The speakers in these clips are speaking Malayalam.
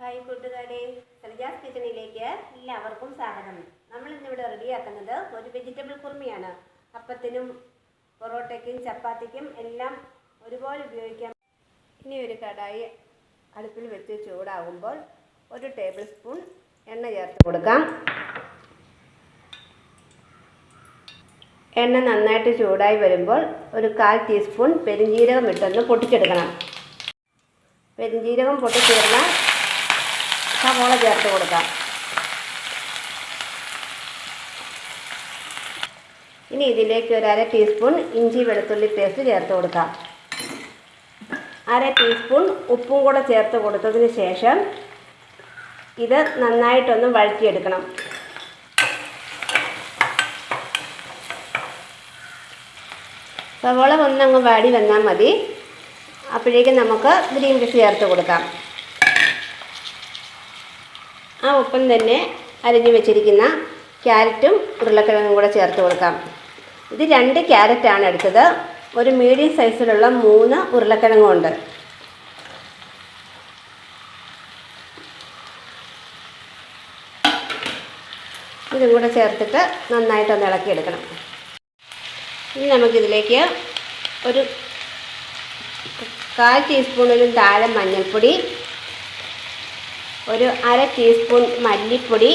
ഹായ് കൂട്ടുകാരെ. സലജാസ് കിച്ചണിലേക്ക് എല്ലാവർക്കും സ്വാഗതം. നമ്മൾ ഇന്നിവിടെ റെഡിയാക്കുന്നത് ഒരു വെജിറ്റബിൾ കുറുമിയാണ്. അപ്പത്തിനും പൊറോട്ടയ്ക്കും ചപ്പാത്തിക്കും എല്ലാം ഒരുപോലെ ഉപയോഗിക്കാം. ഇനി ഒരു കടായി അടുപ്പിൽ വെച്ച് ചൂടാകുമ്പോൾ ഒരു ടേബിൾ സ്പൂൺ എണ്ണ ചേർത്ത് കൊടുക്കാം. എണ്ണ നന്നായിട്ട് ചൂടായി വരുമ്പോൾ ഒരു കാൽ ടീസ്പൂൺ പെരിഞ്ജീരകം ഇട്ടൊന്ന് പൊട്ടിച്ചെടുക്കണം. പെരിഞ്ജീരകം പൊട്ടിച്ചേർന്നാൽ സവോള ചേർത്ത് കൊടുക്കാം. ഇനി ഇതിലേക്ക് ഒരു അര ടീസ്പൂൺ ഇഞ്ചി വെളുത്തുള്ളി പേസ്റ്റ് ചേർത്ത് കൊടുക്കാം. അര ടീസ്പൂൺ ഉപ്പും കൂടെ ചേർത്ത് കൊടുത്തതിന് ശേഷം ഇത് നന്നായിട്ടൊന്ന് വഴറ്റിയെടുക്കണം. സവോള ഒന്നങ്ങ് വാടി വന്നാൽ മതി. അപ്പോഴേക്കും നമുക്ക് ഗ്രീൻ പീസ് ചേർത്ത് കൊടുക്കാം. ആ ഒപ്പം തന്നെ അരിഞ്ഞു വെച്ചിരിക്കുന്ന ക്യാരറ്റും ഉരുളക്കിഴങ്ങും കൂടെ ചേർത്ത് കൊടുക്കാം. ഇത് രണ്ട് ക്യാരറ്റാണ് എടുത്തത്. ഒരു മീഡിയം സൈസിലുള്ള മൂന്ന് ഉരുളക്കിഴങ്ങും ഉണ്ട് ഇതും കൂടെ ചേർത്തിട്ട് നന്നായിട്ടൊന്ന് ഇളക്കിയെടുക്കണം. ഇനി നമുക്കിതിലേക്ക് ഒരു കാൽ ടീസ്പൂണിലും താഴെ മഞ്ഞൾപ്പൊടി ഒരു അര ടീസ്പൂൺ മല്ലിപ്പൊടി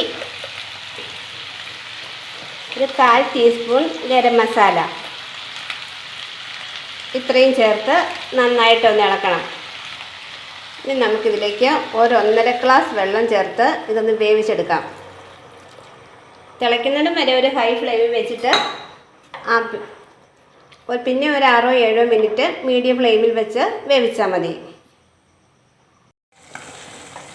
ഒരു കാൽ ടീസ്പൂൺ ഗരം മസാല. ഇത്രയും ചേർത്ത് നന്നായിട്ടൊന്ന് ഇളക്കണം. ഇനി നമുക്കിതിലേക്ക് ഒരൊന്നര ഗ്ലാസ് വെള്ളം ചേർത്ത് ഇതൊന്ന് വേവിച്ചെടുക്കാം. തിളയ്ക്കുന്നതിന് വരെ ഒരു ഹൈ ഫ്ലെയിമിൽ വെച്ചിട്ട് ആ പിന്നെ ഒരു ആറോ ഏഴോ മിനിറ്റ് മീഡിയം ഫ്ലെയിമിൽ വെച്ച് വേവിച്ചാൽ മതി.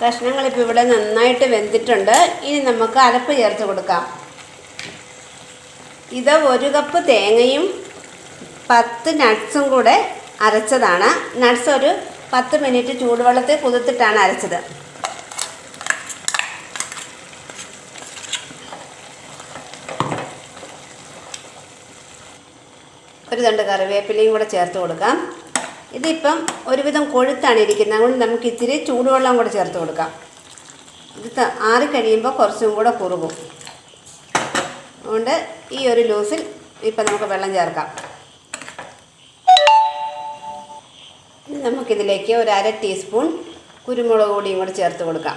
കഷ്ണങ്ങൾ ഇപ്പോൾ ഇവിടെ നന്നായിട്ട് വെന്തിട്ടുണ്ട്. ഇനി നമുക്ക് അരപ്പ് ചേർത്ത് കൊടുക്കാം. ഇത് ഒരു കപ്പ് തേങ്ങയും പത്ത് നട്ട്സും കൂടെ അരച്ചതാണ്. നട്ട്സ് ഒരു പത്ത് മിനിറ്റ് ചൂടുവെള്ളത്തിൽ കുതിർത്തിട്ടാണ് അരച്ചത്. ഒരു തണ്ട് കറിവേപ്പിലയും കൂടെ ചേർത്ത് കൊടുക്കാം. ഇതിപ്പം ഒരുവിധം കൊഴുത്താണ് ഇരിക്കുന്നത്. അതുകൊണ്ട് നമുക്ക് ഇത്തിരി ചൂടുവെള്ളം കൂടെ ചേർത്ത് കൊടുക്കാം. ഇത് ആറിക്കഴിയുമ്പോൾ കുറച്ചും കൂടെ കുറുകും. അതുകൊണ്ട് ഈ ഒരു ലൂസിൽ ഇപ്പം നമുക്ക് വെള്ളം ചേർക്കാം. നമുക്കിതിലേക്ക് ഒരു അര ടീസ്പൂൺ കുരുമുളക് പൊടിയും കൂടെ ചേർത്ത് കൊടുക്കാം.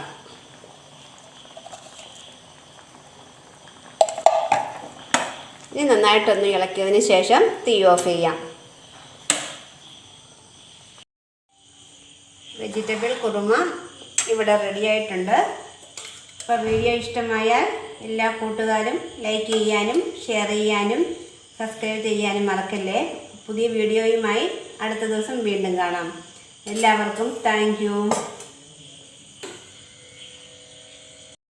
ഇനി നന്നായിട്ടൊന്ന് ഇളക്കിയതിന് ശേഷം തീ ഓഫ് ചെയ്യാം. വെജിറ്റബിൾ കുറുമ ഇവിടെ റെഡിയായിട്ടുണ്ട് അപ്പോൾ വീഡിയോ ഇഷ്ടമായാൽ എല്ലാ കൂട്ടുകാരും ലൈക്ക് ചെയ്യാനും ഷെയർ ചെയ്യാനും സബ്സ്ക്രൈബ് ചെയ്യാനും മറക്കല്ലേ. പുതിയ വീഡിയോയുമായി അടുത്ത ദിവസം വീണ്ടും കാണാം. എല്ലാവർക്കും താങ്ക്